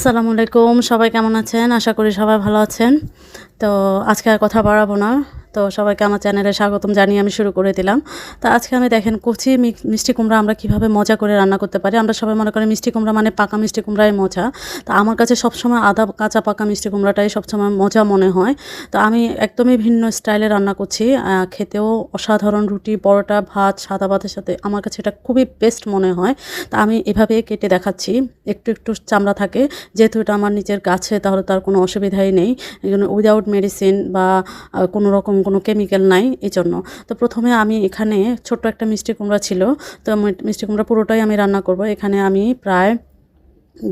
আসসালামু আলাইকুম। সবাই কেমন আছেন? আশা করি সবাই ভালো আছেন। তো আজকে আর কথা বাড়াবো না। তো সবাইকে আমার চ্যানেলে স্বাগতম জানিয়ে আমি শুরু করে দিলাম। তো আজকে আমি দেখেন কচি মিষ্টি কুমড়া আমরা কীভাবে মজা করে রান্না করতে পারি। আমরা সবাই মনে করি মিষ্টি কুমড়া মানে পাকা মিষ্টি কুমড়াই মজা। তো আমার কাছে সবসময় আদা, কাঁচা পাকা মিষ্টি কুমড়াটাই সবসময় মজা মনে হয়। তো আমি একদমই ভিন্ন স্টাইলে রান্না করছি। খেতেও অসাধারণ রুটি, পরোটা, ভাত, সাদা ভাতের সাথে আমার কাছে এটা খুবই বেস্ট মনে হয়। তা আমি এভাবে কেটে দেখাচ্ছি। একটু একটু চামড়া থাকে। যেহেতু এটা আমার নিজের গাছে তাহলে তার কোনো অসুবিধাই নেই। উইদাউট মেডিসিন বা কোনো রকম কোনো কেমিক্যাল নাই এই জন্য তো প্রথমে আমি এখানে ছোট্ট একটা মিষ্টি কুমড়া ছিল, তো মিষ্টি কুমড়া পুরোটাই আমি রান্না করব। এখানে আমি প্রায়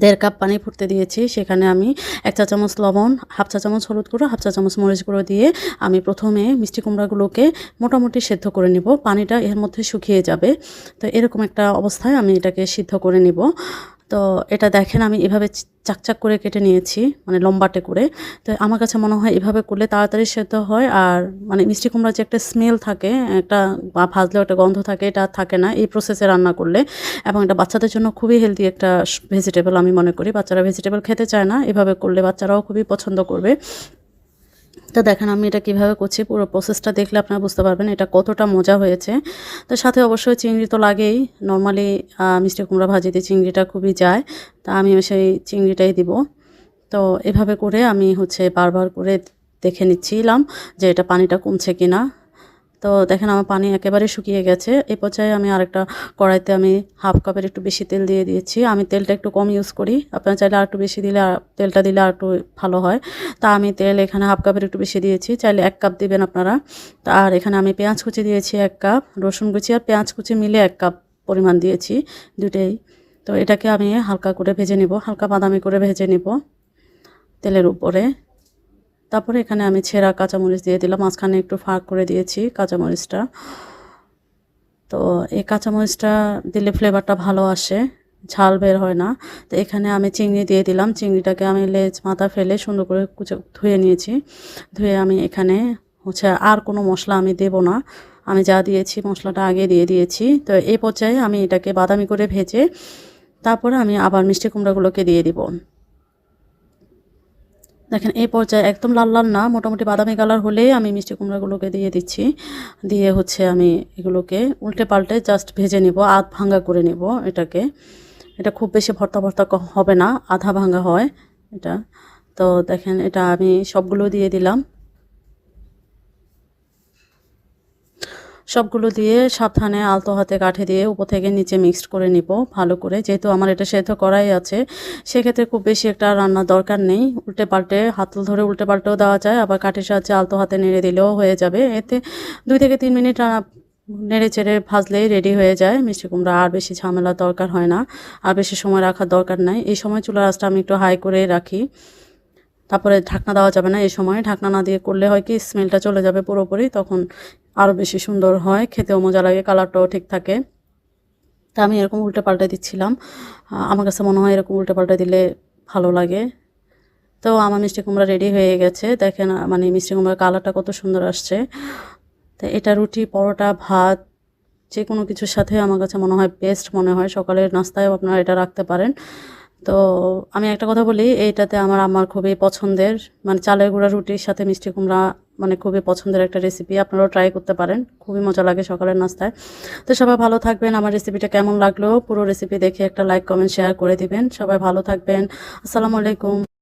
দেড় কাপ পানি ফুটতে দিয়েছি। সেখানে আমি এক চা চামচ লবণ, হাফ চা চামচ হলুদ গুঁড়ো, হাফ চা চামচ মরিচ গুঁড়ো দিয়ে আমি প্রথমে মিষ্টি কুমড়াগুলোকে মোটামুটি সেদ্ধ করে নিব। পানিটা এর মধ্যে শুকিয়ে যাবে। তো এরকম একটা অবস্থায় আমি এটাকে সিদ্ধ করে নিব। তো এটা দেখেন, আমি এভাবে চাকচাক করে কেটে নিয়েছি মানে লম্বাটে করে। তো আমার কাছে মনে হয় এভাবে করলে তাড়াতাড়ি সেদ্ধ হয়, আর মানে মিষ্টি কুমড়ার যে একটা স্মেল থাকে, একটা বা ভাজলেও একটা গন্ধ থাকে, এটা থাকে না এই প্রসেসে রান্না করলে। এবং এটা বাচ্চাদের জন্য খুবই হেলদি একটা ভেজিটেবল আমি মনে করি। বাচ্চারা ভেজিটেবল খেতে চায় না, এভাবে করলে বাচ্চারাও খুবই পছন্দ করবে। তো দেখেন, আমি এটা কীভাবে করছি, পুরো প্রসেসটা দেখলে আপনারা বুঝতে পারবেন এটা কতটা মজা হয়েছে। তো সাথে অবশ্যই চিংড়ি তো লাগেই নর্মালি মিষ্টি কুমড়া ভাজিতে চিংড়িটা খুবই যায়, তা আমি সেই চিংড়িটাই দিব। তো এভাবে করে আমি হচ্ছে বারবার করে দেখে নিচ্ছিলাম যে এটা পানিটা কমছে কিনা। তো দেখেন আমার পানি একেবারে শুকিয়ে গেছে। এই পর্যায়ে আমি আরেকটা কড়াইতে আমি হাফ কাপের একটু বেশি তেল দিয়ে দিয়েছি। আমি তেলটা একটু কম ইউজ করি। আপনারা চাইলে আর একটু বেশি দিলে তেলটা দিলে আর একটু ভালো হয়। তা আমি তেল এখানে হাফ কাপের একটু বেশি দিয়েছি। চাইলে এক কাপ দিবেন আপনারা। তা আর এখানে আমি পেঁয়াজ কুচি দিয়েছি এক কাপ, রসুন কুচি আর পেঁয়াজ কুচি মিলে এক কাপ পরিমাণ দিয়েছি দুটেই তো এটাকে আমি হালকা করে ভেজে নিব। হালকা বাদামি করে ভেজে নিব তেলের উপরে। তারপরে এখানে আমি ছেঁড়া কাঁচামরিচ দিয়ে দিলাম। মাঝখানে একটু ফাঁক করে দিয়েছি কাঁচামরিচটা। তো এই কাঁচামরিচটা দিলে ফ্লেভারটা ভালো আসে, ঝাল বের হয় না। তো এখানে আমি চিংড়ি দিয়ে দিলাম। চিংড়িটাকে আমি লেজ, মাথা ফেলে সুন্দর করে কুচে, ধুয়ে নিয়েছি। ধুয়ে আমি এখানে হচ্ছে আর কোনো মশলা আমি দেব না। আমি যা দিয়েছি মশলাটা আগে দিয়ে দিয়েছি। তো এই পর্যায়ে আমি এটাকে বাদামি করে ভেজে তারপরে আমি আবার মিষ্টি কুমড়াগুলোকে দিয়ে দিব। দেখেন, এই পর্যায়ে একদম লাল লাল না, মোটামুটি বাদামি কালার হলে আমি মিষ্টি কুমড়াগুলোকে দিয়ে দিচ্ছি। দিয়ে হচ্ছে আমি এগুলোকে উল্টে পাল্টে জাস্ট ভেজে নেব, আধ ভাঙ্গা করে নিব এটাকে। এটা খুব বেশি ভর্তা ভর্তা হবে না, আধা ভাঙ্গা হয় এটা। তো দেখেন, এটা আমি সবগুলো দিয়ে দিলাম। সবগুলো দিয়ে সাবধানে আলতো হাতে কাঠে দিয়ে উপর থেকে নিচে মিক্সড করে নিব, ভালো করে। যেহেতু আমার এটা সেদ্ধ করাই আছে, সেক্ষেত্রে খুব বেশি একটা রান্নার দরকার নেই। উল্টে পাল্টে হাতল ধরে উল্টে পাল্টেও দেওয়া যায়, আবার কাঠের সাহায্যে আলতো হাতে নেড়ে দিলেও হয়ে যাবে। এতে দুই থেকে তিন মিনিট নেড়ে চেড়ে ভাজলেই রেডি হয়ে যায়। মিষ্টি কুমড়া আর বেশি ঝামেলার দরকার হয় না, আর বেশি সময় রাখার দরকার নাই। এই সময় চুলার আঁচটা আমি একটু হাই করে রাখি। তারপরে ঢাকনা দেওয়া যাবে না এই সময়। ঢাকনা না দিয়ে করলে হয় কি স্মেলটা চলে যাবে পুরোপুরি, তখন আরও বেশি সুন্দর হয়, খেতেও মজা লাগে, কালারটাও ঠিক থাকে। তা আমি এরকম উল্টে পাল্টে দিচ্ছিলাম। আমার কাছে মনে হয় এরকম উল্টে পাল্টে দিলে ভালো লাগে। তো আমার মিষ্টি কুমড়া রেডি হয়ে গেছে। দেখেন মানে মিষ্টি কুমড়ার কালারটা কত সুন্দর আসছে। তো এটা রুটি, পরোটা, ভাত যে কোনো কিছুর সাথে আমার কাছে মনে হয় বেস্ট মনে হয়। সকালের নাস্তায়ও আপনারা এটা রাখতে পারেন। তো আমি একটা কথা বলি, এইটাতে আমার আমার খুবই পছন্দের। মানে চালের গুঁড়া, রুটির সাথে মিষ্টি কুমড়া মানে খুবই পছন্দের একটা রেসিপি আপনারাও ট্রাই করতে পারেন, খুবই মজা লাগে সকালের নাস্তায়। তো সবাই ভালো থাকবেন, আমার রেসিপিটা কেমন লাগল? পুরো রেসিপি দেখে একটা লাইক কমেন্ট শেয়ার করে দিবেন। সবাই ভালো থাকবেন। আসসালামু আলাইকুম।